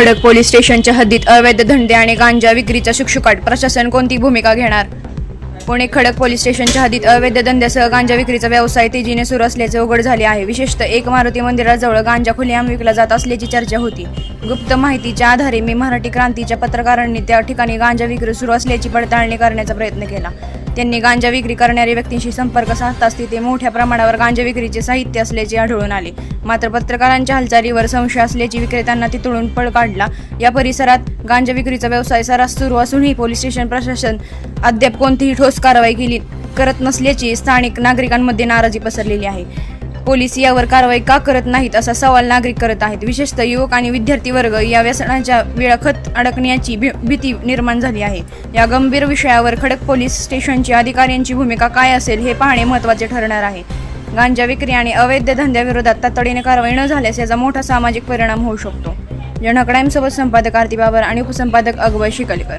खडक पोलीस स्टेशनच्या हद्दीत अवैध धंदे आणि गांजा विक्रीचा शुकशुकाट. प्रशासन कोणती भूमिका घेणार? पुणे खडक पोलीस स्टेशनच्या हद्दीत अवैध धंद्यासह गांजा विक्रीचा व्यवसाय तेजीने सुरू असल्याचे उघड झाले आहे. विशेषतः एक मारुती मंदिराजवळ गांजा खुलेआम विकला जात असल्याची चर्चा होती. गुप्त माहितीच्या आधारे मी मराठी क्रांतीच्या पत्रकारांनी त्या ठिकाणी गांजा विक्री सुरू असल्याची पडताळणी करण्याचा प्रयत्न केला. त्यांनी गांजा विक्री करणाऱ्या व्यक्तींशी संपर्क साधताच तिथे मोठ्या प्रमाणावर गांजा विक्रीचे साहित्य असल्याचे आढळून आले. मात्र पत्रकारांच्या हालचालीवर संशय असल्याची विक्रेत्यांना तिथून पळ काढला. या परिसरात गांजा विक्रीचा व्यवसाय सरास सुरू असूनही पोलीस स्टेशन प्रशासन अद्याप कोणतीही ठोस कारवाई केली करत नसल्याची स्थानिक नागरिकांमध्ये नाराजी पसरलेली आहे. पोलीस यावर कारवाई का करत नाहीत असा सवाल नागरिक करत आहेत. विशेषतः युवक आणि विद्यार्थी वर्ग या व्यसनाच्या विळखत अडकण्याची भी- भीती निर्माण झाली आहे. या गंभीर विषयावर खडक पोलीस स्टेशनची अधिकाऱ्यांची भूमिका काय असेल हे पाहणे महत्त्वाचे ठरणार आहे. गांजा विक्री आणि अवैध धंद्याविरोधात तातडीने कारवाई न झाल्यास याचा मोठा सामाजिक परिणाम होऊ शकतो. जनक्राईमसोबत संपादक आरती बाबर आणि उपसंपादक अकबर शिकलकर.